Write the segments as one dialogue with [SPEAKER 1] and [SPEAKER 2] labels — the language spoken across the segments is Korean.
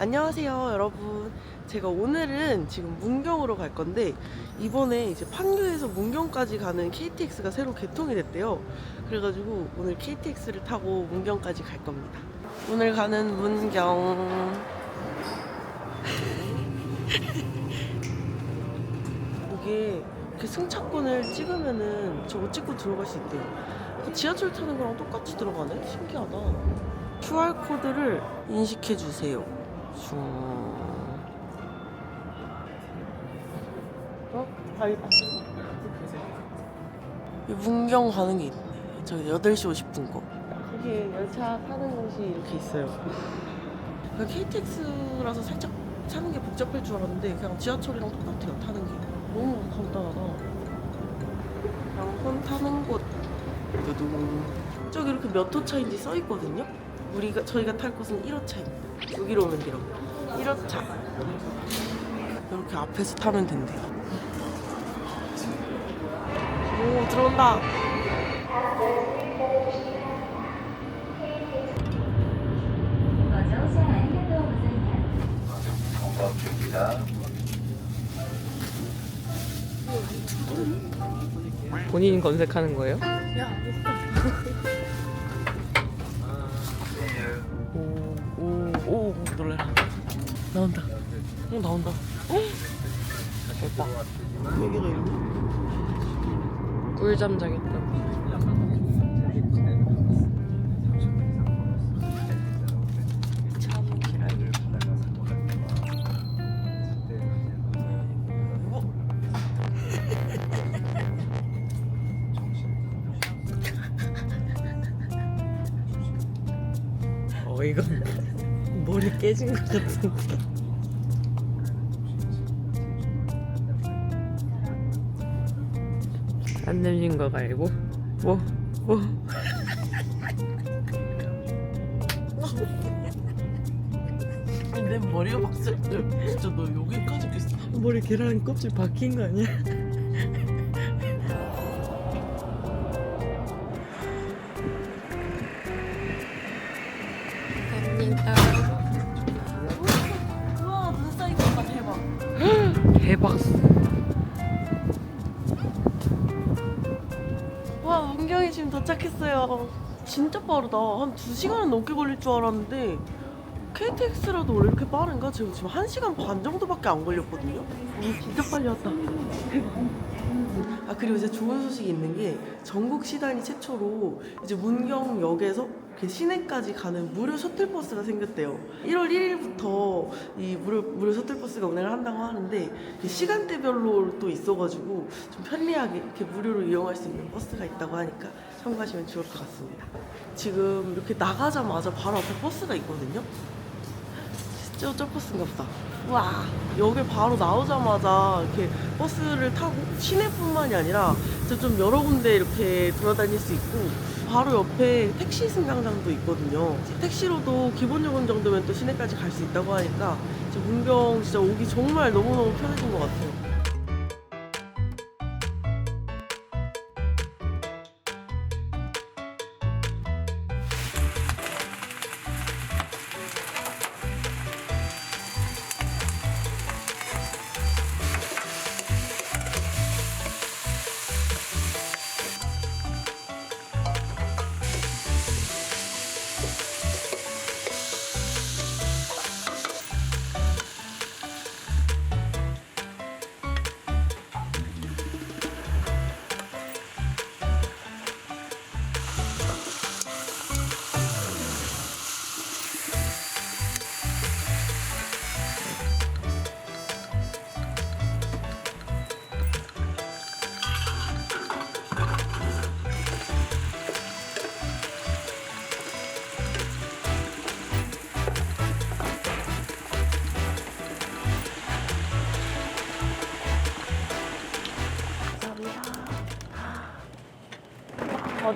[SPEAKER 1] 안녕하세요 여러분. 제가 오늘은 지금 문경으로 갈 건데 이번에 이제 판교에서 문경까지 가는 KTX가 새로 개통이 됐대요. 그래가지고 오늘 KTX를 타고 문경까지 갈 겁니다. 오늘 가는 문경. 이게 이렇게 승차권을 찍으면은 저거 찍고 들어갈 수 있대요. 그 지하철 타는 거랑 똑같이 들어가네? 신기하다. QR코드를 인식해 주세요. 슝. 어? 이 문경 가는 게 있네. 저기 8시 50분 거. 여기 열차 타는 곳이 이렇게 있어요. KTX라서 살짝 타는 게 복잡할 줄 알았는데 그냥 지하철이랑 똑같아요. 타는 게. 너무 간단하다. 양손 타는 곳. 두둥. 저기 이렇게 몇 호 차인지 써 있거든요. 우리가 저희가 탈 곳은 1호 차입니다. 여기로 오면 돼요. 1호차. 이렇게 앞에서 타면 된대요. 오 들어온다.
[SPEAKER 2] 본인 검색하는 거예요?
[SPEAKER 1] 오 놀래라. 나온다. 어 나온다. 어? 대박. 있네.
[SPEAKER 2] 꿀잠 자겠다. 것 같은데. 안 내린 거 말고 뭐 뭐.
[SPEAKER 1] 내 머리가 박살. 진짜 너 여기까지 꼈어.
[SPEAKER 2] 머리 계란 껍질 박힌 거 아니야?
[SPEAKER 1] 도착했어요. 진짜 빠르다. 한 2시간은 넘게 걸릴 줄 알았는데 KTX라도 원래 이렇게 빠른가? 지금 지금 1시간 반 정도밖에 안 걸렸거든요. 오, 진짜 빨리 왔다. 아 그리고 이제 좋은 소식이 있는 게 전국 시단위 최초로 이제 문경역에서 이렇게 시내까지 가는 무료 셔틀버스가 생겼대요. 1월 1일부터 이 무료 무료 셔틀버스가 운행을 한다고 하는데 이 시간대별로 또 있어가지고 좀 편리하게 이렇게 무료로 이용할 수 있는 버스가 있다고 하니까 참고하시면 좋을 것 같습니다. 지금 이렇게 나가자마자 바로 앞에 버스가 있거든요. 진짜 저 버스인가 보다. 와 여기 바로 나오자마자 이렇게 버스를 타고 시내뿐만이 아니라 좀 여러 군데 이렇게 돌아다닐 수 있고 바로 옆에 택시 승강장도 있거든요. 택시로도 기본 요금 정도면 또 시내까지 갈 수 있다고 하니까 문경 진짜 오기 정말 너무너무 편해진 것 같아요.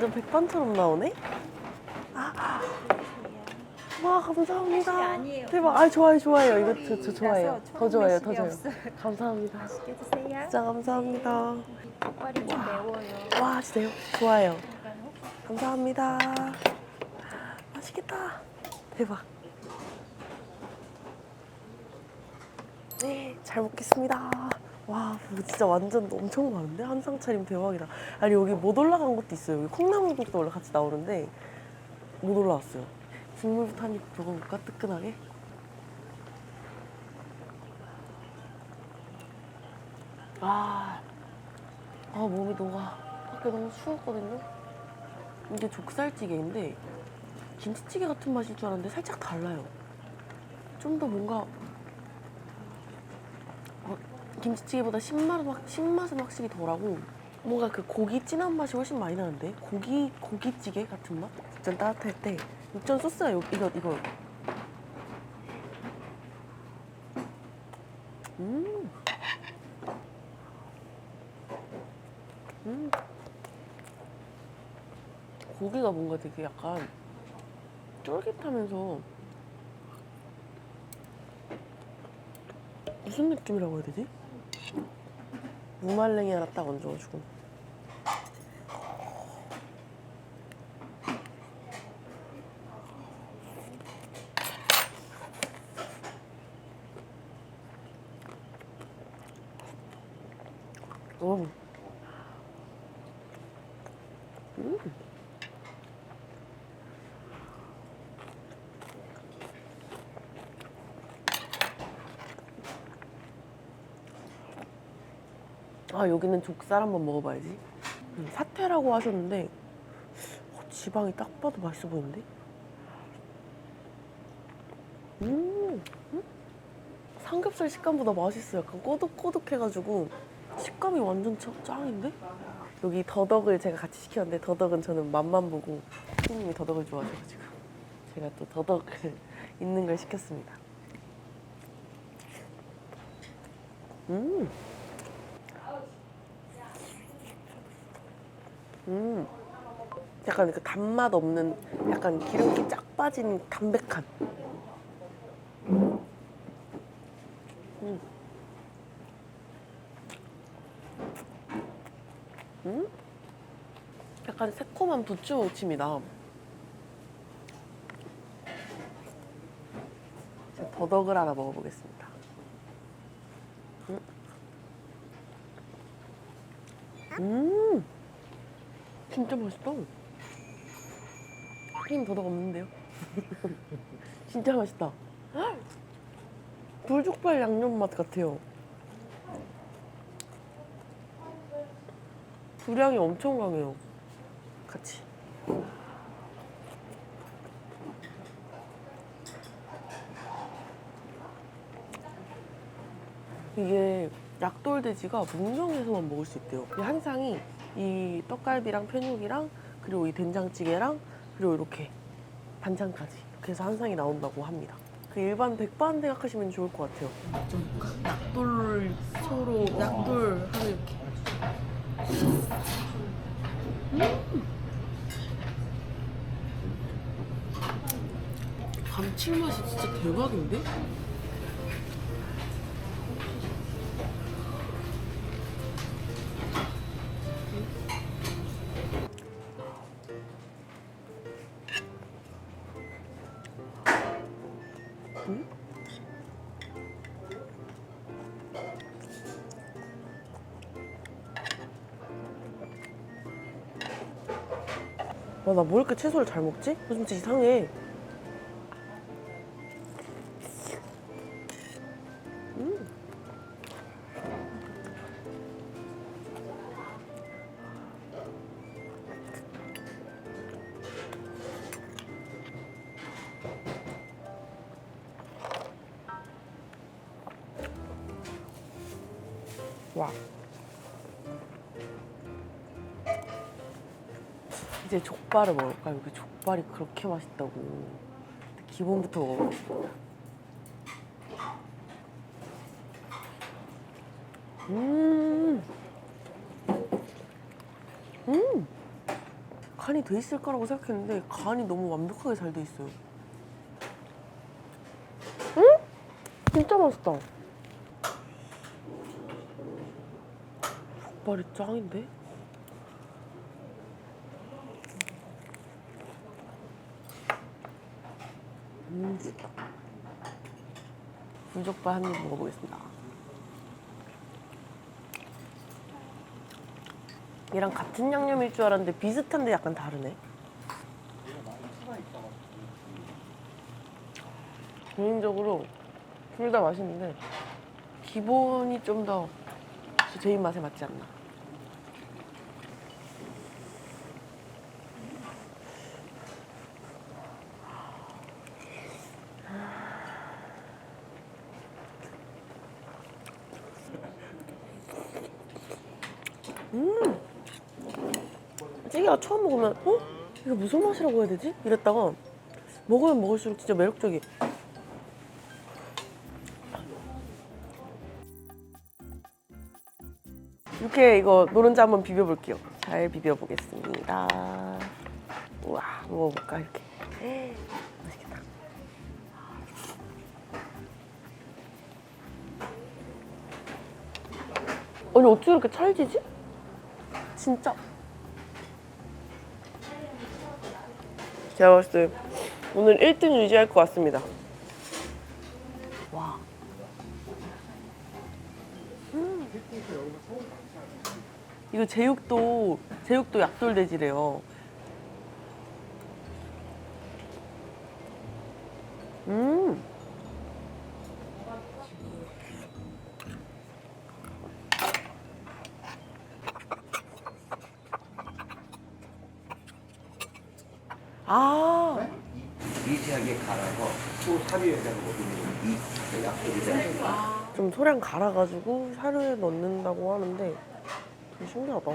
[SPEAKER 1] 완전 백반처럼 나오네? 아. 와 감사합니다.
[SPEAKER 3] 아니에요.
[SPEAKER 1] 대박. 아 좋아요 좋아요. 이거 저, 저 좋아해요.
[SPEAKER 3] 라서
[SPEAKER 1] 더 좋아요 더 좋아요. 감사합니다.
[SPEAKER 3] 맛있게 드세요.
[SPEAKER 1] 진짜 감사합니다.
[SPEAKER 3] 족발이 좀 매워요.
[SPEAKER 1] 와 진짜요? 좋아요. 감사합니다. 맛있겠다. 대박. 네, 잘 먹겠습니다. 와, 진짜 완전 엄청 많은데? 한상 차림 대박이다. 아니, 여기 못 올라간 것도 있어요. 여기 콩나물국도 원래 같이 나오는데 못 올라왔어요. 국물부터 한 입 먹어볼까? 뜨끈하게. 아, 아 몸이 녹아. 밖에 너무 추웠거든요. 이게 족살찌개인데 김치찌개 같은 맛일 줄 알았는데 살짝 달라요. 좀 더 뭔가 어, 김치찌개보다 신맛은, 확, 신맛은 확실히 덜하고 뭔가 그 고기 진한 맛이 훨씬 많이 나는데 고기 고기찌개 같은 맛? 육전 따뜻할 때 육전 소스가 요, 이거 이거 음. 음. 고기가 뭔가 되게 약간 쫄깃하면서 무슨 느낌이라고 해야 되지? 무말랭이 하나 딱 얹어가지고 오. 음. 아 여기는 족살 한번 먹어봐야지. 음, 사태라고 하셨는데 어, 지방이 딱 봐도 맛있어 보이는데. 음, 음? 삼겹살 식감보다 맛있어. 약간 꼬득꼬득해가지고 식감이 완전 짱- 짱인데? 여기 더덕을 제가 같이 시켰는데 더덕은 저는 맛만 보고 피디님이 더덕을 좋아하셔가지고 제가 또 더덕을 있는 걸 시켰습니다. 음. 음. 약간 그 단맛 없는 약간 기름기 쫙 빠진 담백한. 음. 음. 약간 새콤한 부추 무침이다. 제가 더덕을 하나 먹어보겠습니다. 음. 음. 진짜 맛있다. 크림 더덕 없는데요? 진짜 맛있다. 불족발 양념 맛 같아요. 불향이 엄청 강해요. 같이. 이게 약돌돼지가 문경에서만 먹을 수 있대요. 이 한 상이 이 떡갈비랑 편육이랑 그리고 이 된장찌개랑 그리고 이렇게 반찬까지 이렇게 해서 한 상이 나온다고 합니다. 그 일반 백반 생각하시면 좋을 것 같아요. 약돌 소로 약돌 하면 이렇게. 감칠맛이 진짜 대박인데? 아, 나뭐 이렇게 채소를 잘 먹지? 요즘 진짜 이상해. 음. 와. 이제 족 발을 먹을까? 여기 족발이 그렇게 맛있다고. 기본부터 먹어볼게. 음. 음. 간이 돼 있을 거라고 생각했는데 간이 너무 완벽하게 잘 돼 있어요. 음? 진짜 맛있다. 족발이 짱인데? 불족발 한 입 먹어보겠습니다. 얘랑 같은 양념일 줄 알았는데 비슷한데 약간 다르네. 개인적으로 둘 다 맛있는데 기본이 좀 더 제 입맛에 맞지 않나. 찌개가 처음 먹으면 어? 이게 무슨 맛이라고 해야 되지? 이랬다가 먹으면 먹을수록 진짜 매력적이에요. 이렇게 이거 노른자 한번 비벼볼게요. 잘 비벼보겠습니다. 우와, 먹어볼까 이렇게. 맛있겠다. 아니 어떻게 이렇게 찰지지? 진짜. 제가 봤을 때 오늘 1등 유지할 것 같습니다. 와. 음. 이거 제육도 제육도 약돌돼지래요. 음. 아.
[SPEAKER 4] 미세하게 갈아서 또 사료에다가 먹으면 이 약속이 되는 거야.
[SPEAKER 1] 좀 소량 갈아가지고 사료에 넣는다고 하는데 되게 신기하다.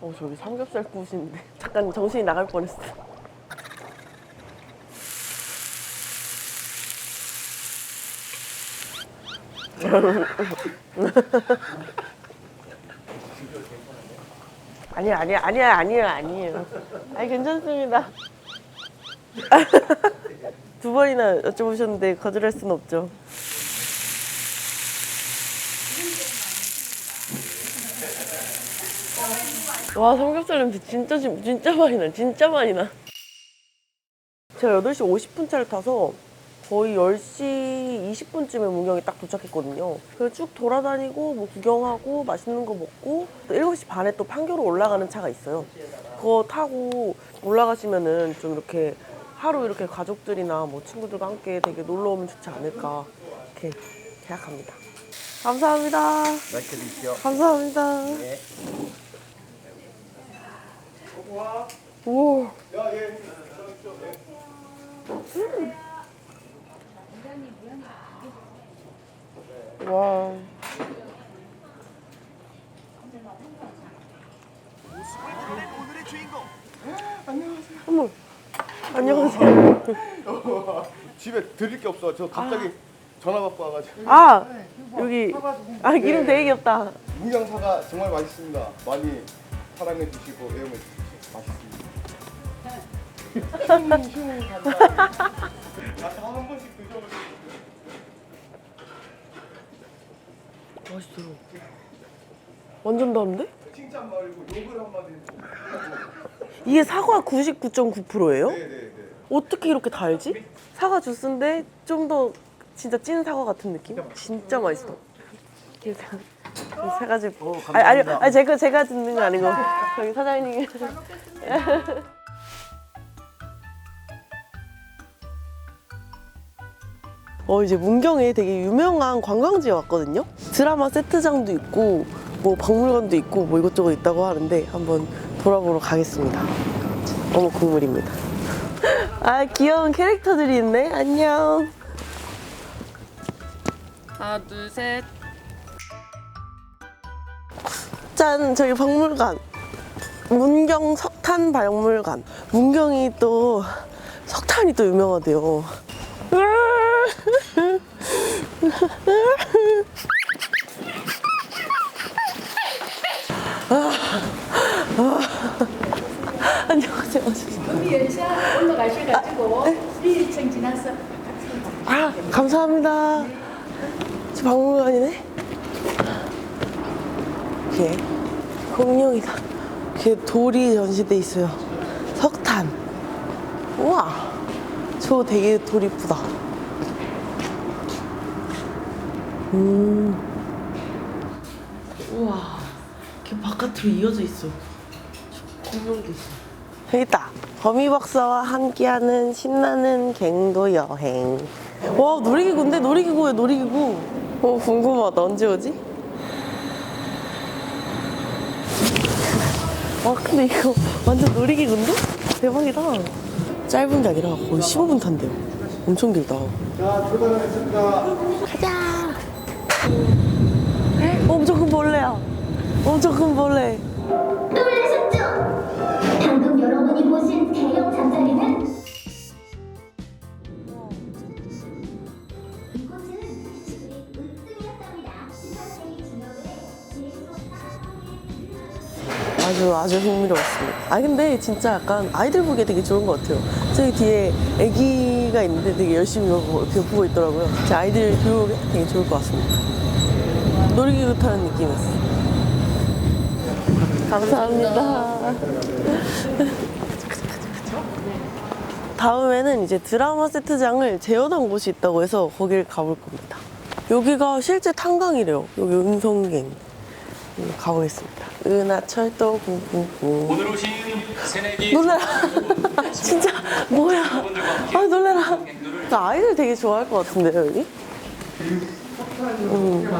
[SPEAKER 1] 어 저기 삼겹살 구우시는데 잠깐 정신이 나갈 뻔했어. 아니야 아니야 아니야 아니야 아니에요. 아니 괜찮습니다. 두 번이나 여쭤보셨는데 거절할 수는 없죠. 와 삼겹살 냄새 진짜 진- 진짜 많이 나 진짜 많이 나. 제가 8시 50분 차를 타서 거의 10시 20분쯤에 문경에 딱 도착했거든요. 그래서 쭉 돌아다니고 뭐 구경하고 맛있는 거 먹고 또 7시 반에 또 판교로 올라가는 차가 있어요. 그거 타고 올라가시면은 좀 이렇게 하루 이렇게 가족들이나 뭐 친구들과 함께 되게 놀러 오면 좋지 않을까 이렇게 생각합니다. 감사합니다.
[SPEAKER 4] 맛있게 드십시오.
[SPEAKER 1] 감사합니다.
[SPEAKER 4] 네.
[SPEAKER 1] 오. 음. 와. 어머. 안녕하세요.
[SPEAKER 5] 집에 드릴 게 없어. 저 갑자기 전화 받고 와가지고
[SPEAKER 1] 아 여기 아 이름 되게 귀엽다.
[SPEAKER 5] 문경사가 정말 맛있습니다. 많이 사랑해 주시고 애용해 주시고 나한 번씩 드셔보세요.
[SPEAKER 1] 맛있어요. 완전 다른데?
[SPEAKER 5] 칭찬 말고 욕을 한마디 해주세요.
[SPEAKER 1] 이게 사과 99.9%예요?
[SPEAKER 5] 네네네.
[SPEAKER 1] 어떻게 이렇게 달지? 사과 주스인데 좀 더 진짜 찐 사과 같은 느낌? 진짜 맛있어. 이 사가지고. 아니, 아니, 아니 제가 제가 듣는 거 아니고 저기 사장님이. 어 이제 문경에 되게 유명한 관광지에 왔거든요. 드라마 세트장도 있고 뭐 박물관도 있고 뭐 이것저것 있다고 하는데 한번 돌아보러 가겠습니다. 어머 국물입니다. 아 귀여운 캐릭터들이 있네. 안녕.
[SPEAKER 2] 하나 둘 셋.
[SPEAKER 1] 짠 저기 박물관. 문경 석탄 박물관. 문경이 또 석탄이 또 유명하대요. 안녕하세요.
[SPEAKER 6] 여기 열차 올라가셔가지고 1층 지나서
[SPEAKER 1] 아, 감사합니다. 저 박물관이네. 이게 공룡이다. 이게 돌이 전시돼 있어요. 석탄. 우와. 저거 되게 돌 이쁘다. 음. 우와, 이렇게 바깥으로 이어져 있어. 공룡도 있어. 여기 있다. 거미 박사와 함께하는 신나는 갱도 여행. 와, 놀이기구인데? 놀이기구에 놀이기구. 어, 궁금하다. 언제 오지? 와, 근데 이거 완전 놀이기구인데? 대박이다. 짧은 게 아니라 거의 15분 탄대요. 엄청 길다.
[SPEAKER 5] 자, 출발하겠습니다.
[SPEAKER 1] 가자. 엄청 큰 벌레야. 엄청 큰 벌레. 아주 아주 흥미로웠습니다. 아 근데 진짜 약간 아이들 보기에 되게 좋은 것 같아요. 저기 뒤에 아기가 있는데 되게 열심히 보고 있더라고요. 제 아이들 교육에 되게 좋을 것 같습니다. 놀이기구 타는 느낌이었어요. 감사합니다. 다음에는 이제 드라마 세트장을 재현한 곳이 있다고 해서 거길 가볼 겁니다. 여기가 실제 탄강이래요. 여기 음성갱. 음, 가보겠습니다. 은하철도 999.
[SPEAKER 7] 오늘 오신 새내기
[SPEAKER 1] 놀래라. 진짜 뭐야? 아 놀래라. 그 아이들 되게 좋아할 것 같은데요 여기? 음.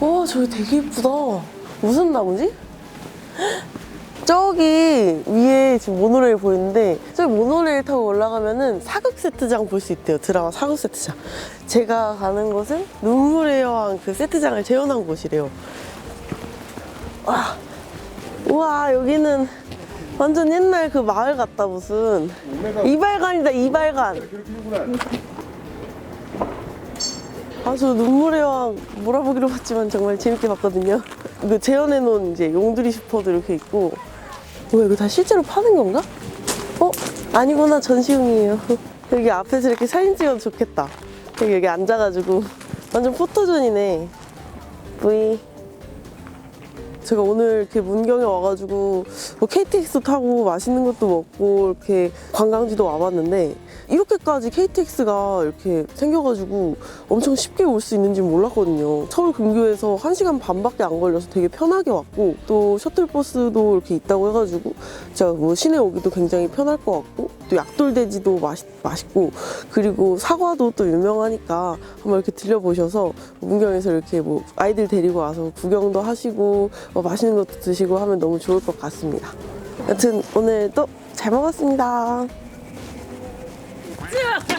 [SPEAKER 1] 와 저기 되게 이쁘다. 무슨 나무지? 저기 위에 지금 모노레일 보이는데 저기 모노레일 타고 올라가면은 사극 세트장 볼 수 있대요 드라마 사극 세트장. 제가 가는 곳은 눈물의 여왕 그 세트장을 재현한 곳이래요. 와, 우와 여기는 완전 옛날 그 마을 같다 무슨. 이발관이다 이발관. 아저 눈물의 왕 몰아보기로 봤지만 정말 재밌게 봤거든요. 그 재현해놓은 이제 용두리 슈퍼도 이렇게 있고 뭐야 이거 다 실제로 파는 건가? 어? 아니구나 전시용이에요. 여기 앞에서 이렇게 사진 찍어도 좋겠다. 여기 여기 앉아가지고. 완전 포토존이네. V 제가 오늘 이렇게 문경에 와가지고 뭐 KTX 타고 맛있는 것도 먹고 이렇게 관광지도 와봤는데 이렇게까지 KTX가 이렇게 생겨가지고 엄청 쉽게 올 수 있는지 몰랐거든요. 서울 근교에서 1시간 반밖에 안 걸려서 되게 편하게 왔고 또 셔틀버스도 이렇게 있다고 해가지고 진짜 뭐 시내 오기도 굉장히 편할 것 같고 또 약돌돼지도 맛있, 맛있고 그리고 사과도 또 유명하니까 한번 이렇게 들려보셔서 문경에서 이렇게 뭐 아이들 데리고 와서 구경도 하시고 뭐 맛있는 것도 드시고 하면 너무 좋을 것 같습니다. 여튼 오늘도 잘 먹었습니다. Dur!